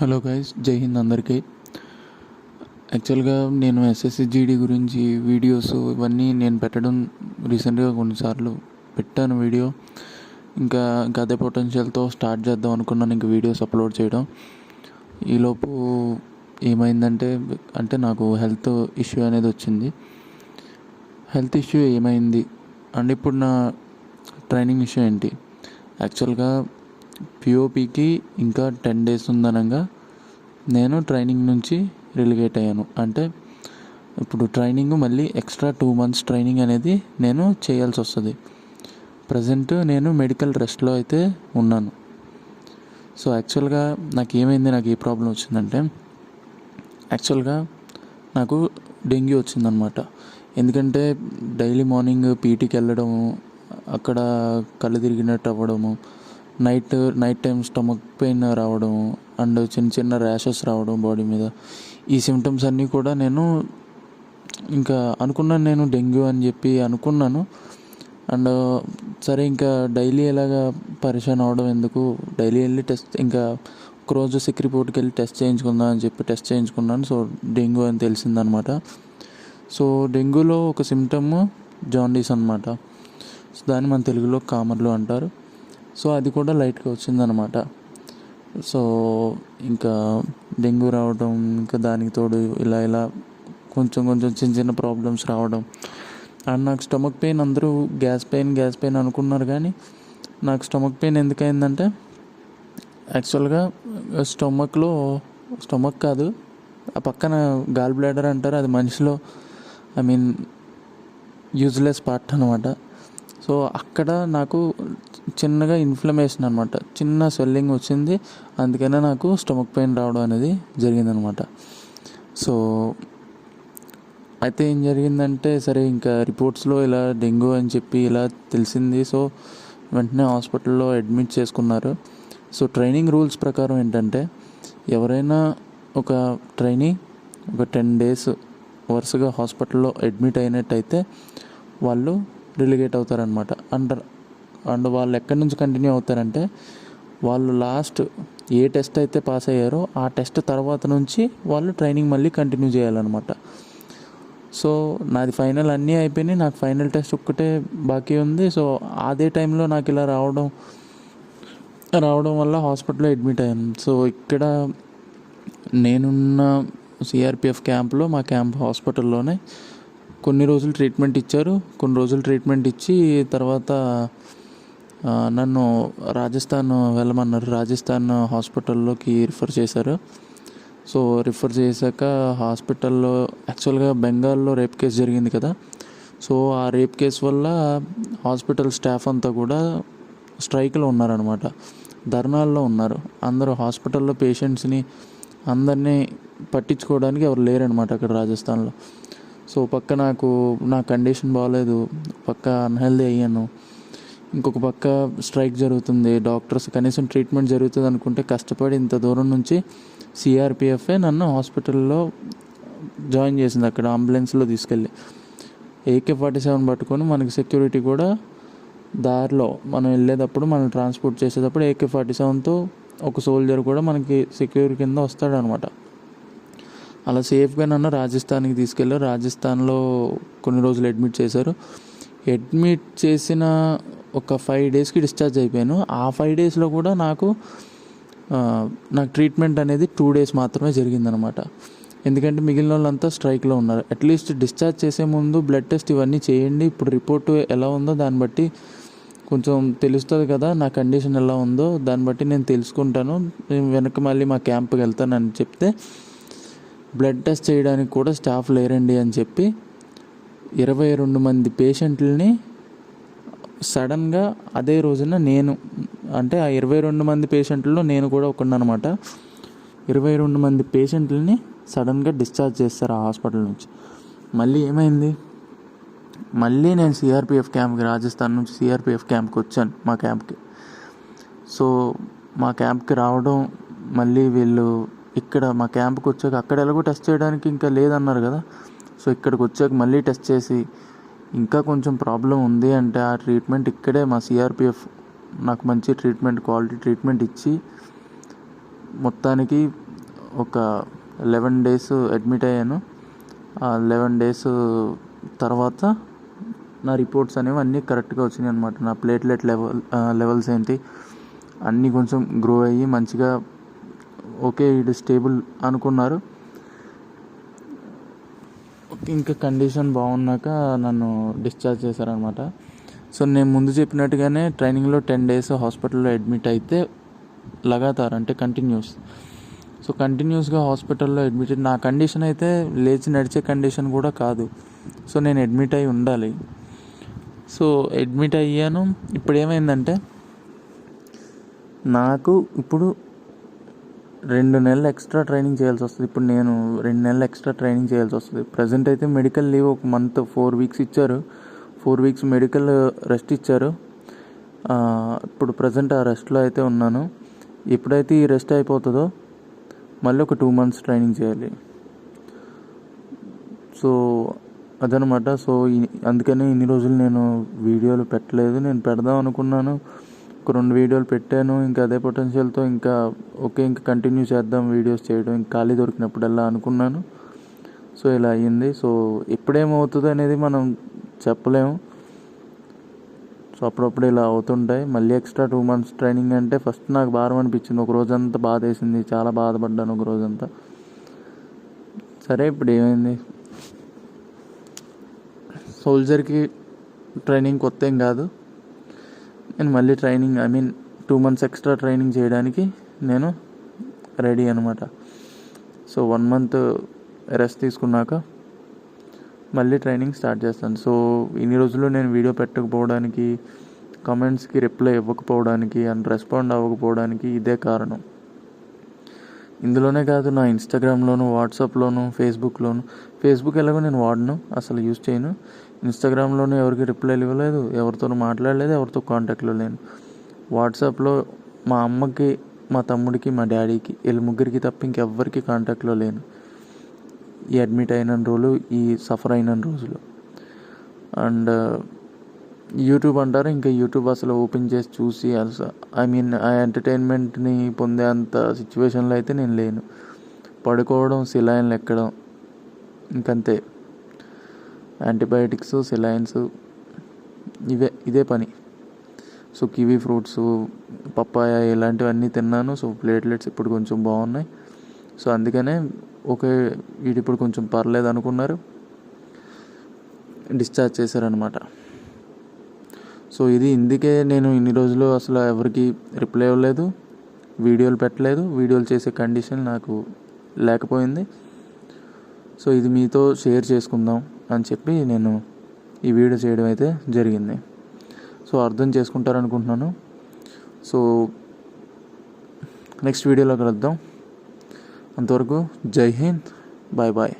Hello guys జై హింద్ అందరికీ. యాక్చువల్గా నేను ఎస్ఎస్సి జీడీ గురించి వీడియోస్ ఇవన్నీ నేను పెట్టడం రీసెంట్గా కొన్నిసార్లు పెట్టాను వీడియో ఇంకా గదే పొటెన్షియల్తో స్టార్ట్ చేద్దాం అనుకున్నాను ఇంకా వీడియోస్ అప్లోడ్ చేయడం. ఈలోపు ఏమైందంటే అంటే నాకు హెల్త్ ఇష్యూ అనేది వచ్చింది. హెల్త్ ఇష్యూ ఏమైంది? అండ్ ఇప్పుడు నా ట్రైనింగ్ ఇష్యూ ఏంటి? యాక్చువల్గా పిఓపికి ఇంకా టెన్ డేస్ ఉందనగా నేను ట్రైనింగ్ నుంచి రిలిగేట్ అయ్యాను. అంటే ఇప్పుడు ట్రైనింగ్ మళ్ళీ ఎక్స్ట్రా టూ మంత్స్ ట్రైనింగ్ అనేది నేను చేయాల్సి వస్తుంది. ప్రజెంట్ నేను మెడికల్ రెస్ట్లో అయితే ఉన్నాను. సో యాక్చువల్గా నాకు ఏమైంది నాకు ఏ ప్రాబ్లం వచ్చిందంటే యాక్చువల్గా నాకు డెంగ్యూ వచ్చిందనమాట. ఎందుకంటే డైలీ మార్నింగ్ పీటీకి వెళ్ళడము అక్కడ కళ్ళు తిరిగినట్టు అవ్వడము night night time stomach pain రావడం అండ్ చిన్న చిన్న ర్యాషెస్ రావడం బాడీ మీద. ఈ సిమ్టమ్స్ అన్నీ కూడా నేను ఇంకా అనుకున్నాను నేను డెంగ్యూ అని చెప్పి అనుకున్నాను. అండ్ సరే ఇంకా డైలీ ఎలాగా పరిశాన్ అవడం ఎందుకు? డైలీ వెళ్ళి టెస్ట్ ఇంకా ఒకరోజు సిక్ రిపోర్ట్కి వెళ్ళి టెస్ట్ చేయించుకుందాం అని చెప్పి టెస్ట్ చేయించుకున్నాను. సో డెంగ్యూ అని తెలిసిందనమాట. సో డెంగ్యూలో ఒక సిమ్టమ్ జాండీస్ అనమాట సో దాన్ని మన తెలుగులో కామర్లు అంటారు. సో అది కూడా లైట్గా వచ్చిందనమాట సో ఇంకా డెంగ్యూ రావడం ఇంకా దానికి తోడు ఇలా ఇలా కొంచెం కొంచెం చిన్న చిన్న ప్రాబ్లమ్స్ రావడం. అండ్ నాకు స్టమక్ పెయిన్ అందరూ గ్యాస్ పెయిన్ గ్యాస్ పెయిన్ అనుకున్నారు కానీ నాకు స్టమక్ పెయిన్ ఎందుకైందంటే యాక్చువల్గా స్టమక్లో స్టమక్ కాదు ఆ పక్కన గాల్ బ్లాడర్ అంటారు అది మనిషిలో ఐ మీన్ యూజ్లెస్ పార్ట్ అనమాట సో అక్కడ నాకు చిన్నగా ఇన్ఫ్లమేషన్ అనమాట చిన్న స్వెల్లింగ్ వచ్చింది. అందుకనే నాకు స్టమక్ పెయిన్ రావడం అనేది జరిగిందనమాట సో అయితే ఏం జరిగిందంటే సరే ఇంకా రిపోర్ట్స్లో ఇలా డెంగ్యూ అని చెప్పి ఇలా తెలిసింది. సో వెంటనే హాస్పిటల్లో అడ్మిట్ చేసుకున్నారు. సో ట్రైనింగ్ రూల్స్ ప్రకారం ఏంటంటే ఎవరైనా ఒక ట్రైనీ ఒక టెన్ డేస్ వరుసగా హాస్పిటల్లో అడ్మిట్ అయినట్టయితే వాళ్ళు రిలిగేట్ అవుతారనమాట అండర్ అండ్ వాళ్ళు ఎక్కడి నుంచి కంటిన్యూ అవుతారంటే వాళ్ళు లాస్ట్ ఏ టెస్ట్ అయితే పాస్ అయ్యారో ఆ టెస్ట్ తర్వాత నుంచి వాళ్ళు ట్రైనింగ్ మళ్ళీ కంటిన్యూ చేయాలన్నమాట. సో నాది ఫైనల్ అన్నీ అయిపోయినాయి. నాకు ఫైనల్ టెస్ట్ ఒక్కటే బాకీ ఉంది. సో అదే టైంలో నాకు ఇలా రావడం రావడం వల్ల హాస్పిటల్లో అడ్మిట్ అయ్యాను. సో ఇక్కడ నేనున్న సిఆర్పిఎఫ్ క్యాంప్లో మా క్యాంప్ హాస్పిటల్లోనే కొన్ని రోజులు ట్రీట్మెంట్ ఇచ్చారు. కొన్ని రోజులు ట్రీట్మెంట్ ఇచ్చి తర్వాత నన్ను రాజస్థాన్ వెళ్ళమన్నారు. రాజస్థాన్ హాస్పిటల్లోకి రిఫర్ చేశారు. సో రిఫర్ చేశాక హాస్పిటల్లో యాక్చువల్గా బెంగాల్లో రేప్ కేసు జరిగింది కదా. సో ఆ రేప్ కేసు వల్ల హాస్పిటల్ స్టాఫ్ అంతా కూడా స్ట్రైక్లో ఉన్నారనమాట ధర్నాల్లో ఉన్నారు. అందరూ హాస్పిటల్లో పేషెంట్స్ని అందరినీ పట్టించుకోవడానికి ఎవరు లేరనమాట అక్కడ రాజస్థాన్లో. సో పక్క నాకు నా కండిషన్ బాగాలేదు పక్క అన్హెల్దీ అయ్యాను. ఇంకొక పక్క స్ట్రైక్ జరుగుతుంది. డాక్టర్స్ కనీసం ట్రీట్మెంట్ జరుగుతుంది అనుకుంటే కష్టపడి ఇంత దూరం నుంచి సిఆర్పిఎఫ్ఏ నన్ను హాస్పిటల్లో జాయిన్ చేసింది అక్కడ అంబులెన్స్లో తీసుకెళ్ళి. ఏకే ఫార్టీ సెవెన్ పట్టుకొని మనకి సెక్యూరిటీ కూడా దారిలో మనం వెళ్ళేటప్పుడు మనం ట్రాన్స్పోర్ట్ చేసేటప్పుడు ఏకే ఫార్టీ సెవెన్తో ఒక సోల్జర్ కూడా మనకి సెక్యూరిటీ కింద వస్తాడనమాట. అలా సేఫ్గా నన్ను రాజస్థాన్కి తీసుకెళ్ళారు. రాజస్థాన్లో కొన్ని రోజులు అడ్మిట్ చేశారు. అడ్మిట్ చేసిన ఒక ఫైవ్ డేస్కి డిశ్చార్జ్ అయిపోయాను. ఆ ఫైవ్ డేస్లో కూడా నాకు నాకు ట్రీట్మెంట్ అనేది టూ డేస్ మాత్రమే జరిగిందనమాట ఎందుకంటే మిగిలిన వాళ్ళంతా స్ట్రైక్లో ఉన్నారు. అట్లీస్ట్ డిశ్చార్జ్ చేసే ముందు బ్లడ్ టెస్ట్ ఇవన్నీ చేయండి. ఇప్పుడు రిపోర్ట్ ఎలా ఉందో దాన్ని బట్టి కొంచెం తెలుస్తుంది కదా నా కండిషన్ ఎలా ఉందో. దాన్ని బట్టి నేను తెలుసుకుంటాను. నేను వెనక మళ్ళీ మా క్యాంప్కి వెళ్తానని చెప్తే బ్లడ్ టెస్ట్ చేయడానికి కూడా స్టాఫ్ లేరండి అని చెప్పి ఇరవై రెండు మంది పేషెంట్లని సడన్గా అదే రోజున నేను అంటే ఆ ఇరవై రెండు మంది పేషెంట్లలో నేను కూడా ఒకనమాట ఇరవై రెండు మంది పేషెంట్లని సడన్గా డిశ్చార్జ్ చేస్తారు ఆ హాస్పిటల్ నుంచి. మళ్ళీ ఏమైంది? మళ్ళీ నేను సిఆర్పిఎఫ్ క్యాంప్కి రాజస్థాన్ నుంచి సిఆర్పిఎఫ్ క్యాంప్కి వచ్చాను మా క్యాంప్కి. సో మా క్యాంప్కి రావడం మళ్ళీ వీళ్ళు ఇక్కడ మా క్యాంప్కి వచ్చాక అక్కడ ఎలాగో టెస్ట్ చేయడానికి ఇంకా లేదన్నారు కదా. సో ఇక్కడికి వచ్చాక మళ్ళీ టెస్ట్ చేసి ఇంకా కొంచెం ప్రాబ్లం ఉంది అంటే ఆ ట్రీట్మెంట్ ఇక్కడే మా సిఆర్పిఎఫ్ నాకు మంచి ట్రీట్మెంట్ క్వాలిటీ ట్రీట్మెంట్ ఇచ్చి మొత్తానికి ఒక లెవెన్ డేస్ అడ్మిట్ అయ్యాను. ఆ లెవెన్ డేస్ తర్వాత నా రిపోర్ట్స్ అనేవి అన్నీ కరెక్ట్గా వచ్చినాయి అనమాట నా ప్లేట్లెట్ లెవెల్ లెవెల్స్ ఏంటి అన్నీ కొంచెం గ్రో అయ్యి మంచిగా ఓకే ఇది స్టేబుల్ అనుకున్నారు. ఇంకా కండిషన్ బాగున్నాక నన్ను డిశ్చార్జ్ చేశారనమాట. సో నేను ముందు చెప్పినట్టుగానే ట్రైనింగ్లో టెన్ డేస్ హాస్పిటల్లో అడ్మిట్ అయితే లగాతార్ అంటే కంటిన్యూస్. సో కంటిన్యూస్గా హాస్పిటల్లో అడ్మిట్ నా కండిషన్ అయితే లేచి నడిచే కండిషన్ కూడా కాదు. సో నేను అడ్మిట్ అయి ఉండాలి. సో అడ్మిట్ అయ్యాను. ఇప్పుడు ఏమైందంటే నాకు ఇప్పుడు రెండు నెలలు ఎక్స్ట్రా ట్రైనింగ్ చేయాల్సి వస్తుంది. ఇప్పుడు నేను రెండు నెలలు ఎక్స్ట్రా ట్రైనింగ్ చేయాల్సి వస్తుంది. ప్రజెంట్ అయితే మెడికల్ లీవ్ ఒక మంత్ ఫోర్ వీక్స్ ఇచ్చారు. ఫోర్ వీక్స్ మెడికల్ రెస్ట్ ఇచ్చారు. ఇప్పుడు ప్రజెంట్ ఆ రెస్ట్లో అయితే ఉన్నాను. ఎప్పుడైతే ఈ రెస్ట్ అయిపోతుందో మళ్ళీ ఒక టూ మంత్స్ ట్రైనింగ్ చేయాలి. సో అదనమాట. సో అందుకనే అందుకని ఇన్ని రోజులు నేను వీడియోలు పెట్టలేదు. నేను పెడదాం అనుకున్నాను. ఒక రెండు వీడియోలు పెట్టాను ఇంకా అదే పొటెన్షియల్తో ఇంకా ఓకే ఇంకా కంటిన్యూ చేద్దాం వీడియోస్ చేయడం. ఇంకా ఖాళీ దొరికినప్పుడల్లా అనుకున్నాను. సో ఇలా అయ్యింది. సో ఎప్పుడేమవుతుంది అనేది మనం చెప్పలేము. సో అప్పుడప్పుడు ఇలా అవుతుంటాయి. మళ్ళీ ఎక్స్ట్రా టూ మంత్స్ ట్రైనింగ్ అంటే ఫస్ట్ నాకు భారం అనిపించింది. ఒక రోజంతా బాధ వేసింది చాలా బాధపడ్డాను ఒక రోజంతా. సరే ఇప్పుడు ఏమైంది? సోల్జర్కి ట్రైనింగ్ కొత్త ఏం కాదు. నేను మళ్ళీ training I mean two months extra training చేయడానికి నేను రెడీ అనమాట సో వన్ మంత్ రెస్ట్ తీసుకున్నాక మళ్ళీ ట్రైనింగ్ స్టార్ట్ చేస్తాను. సో ఇన్ని రోజులు నేను వీడియో పెట్టకపోవడానికి కమెంట్స్కి రిప్లై ఇవ్వకపోవడానికి అండ్ రెస్పాండ్ అవ్వకపోవడానికి ఇదే కారణం. ఇందులోనే కాదు నా ఇన్స్టాగ్రామ్లోను వాట్సాప్లోను ఫేస్బుక్లోను ఫేస్బుక్ ఎలాగో నేను వాడను అసలు యూజ్ చేయను. ఇన్స్టాగ్రామ్లోనూ ఎవరికి రిప్లైలు ఇవ్వలేదు ఎవరితోనూ మాట్లాడలేదు ఎవరితో కాంటాక్ట్లో లేను. వాట్సాప్లో మా అమ్మకి మా తమ్ముడికి మా డాడీకి వీళ్ళ ముగ్గురికి తప్ప ఇంకెవ్వరికి కాంటాక్ట్లో లేను. ఈ అడ్మిట్ అయిన రోజులు ఈ సఫర్ అయిన రోజులు. అండ్ యూట్యూబ్ అంటారు? ఇంకా యూట్యూబ్ అసలు ఓపెన్ చేసి చూసి అసలు ఐ మీన్ ఆ ఎంటర్టైన్మెంట్ని పొందే అంత సిచ్యువేషన్లో అయితే నేను లేను. పడుకోవడం సిలైన్లు ఎక్కడం ఇంకంతే. యాంటీబయాటిక్స్ సిలైన్స్ ఇవే ఇదే పని. సో కివీ ఫ్రూట్స్ పప్పాయ ఇలాంటివన్నీ తిన్నాను. సో ప్లేట్లెట్స్ ఇప్పుడు కొంచెం బాగున్నాయి. సో అందుకనే ఓకే వీడు ఇప్పుడు కొంచెం పర్లేదు అనుకున్నారు. డిశ్చార్జ్ చేశారనమాట సో ఇది ఇందుకే నేను ఇన్ని రోజులు అసలు ఎవరికి రిప్లై ఇవ్వలేదు. వీడియోలు పెట్టలేదు. వీడియోలు చేసే కండిషన్ నాకు లేకపోయింది. సో ఇది మీతో షేర్ చేసుకుందాం. అని చెప్పి నేను ఈ వీడియో చేయడం అయితే జరిగింది. సో అర్థం చేసుకుంటారనుకుంటున్నాను. సో నెక్స్ట్ వీడియోలో కలుద్దాం. అంతవరకు జై హింద్. Bye bye.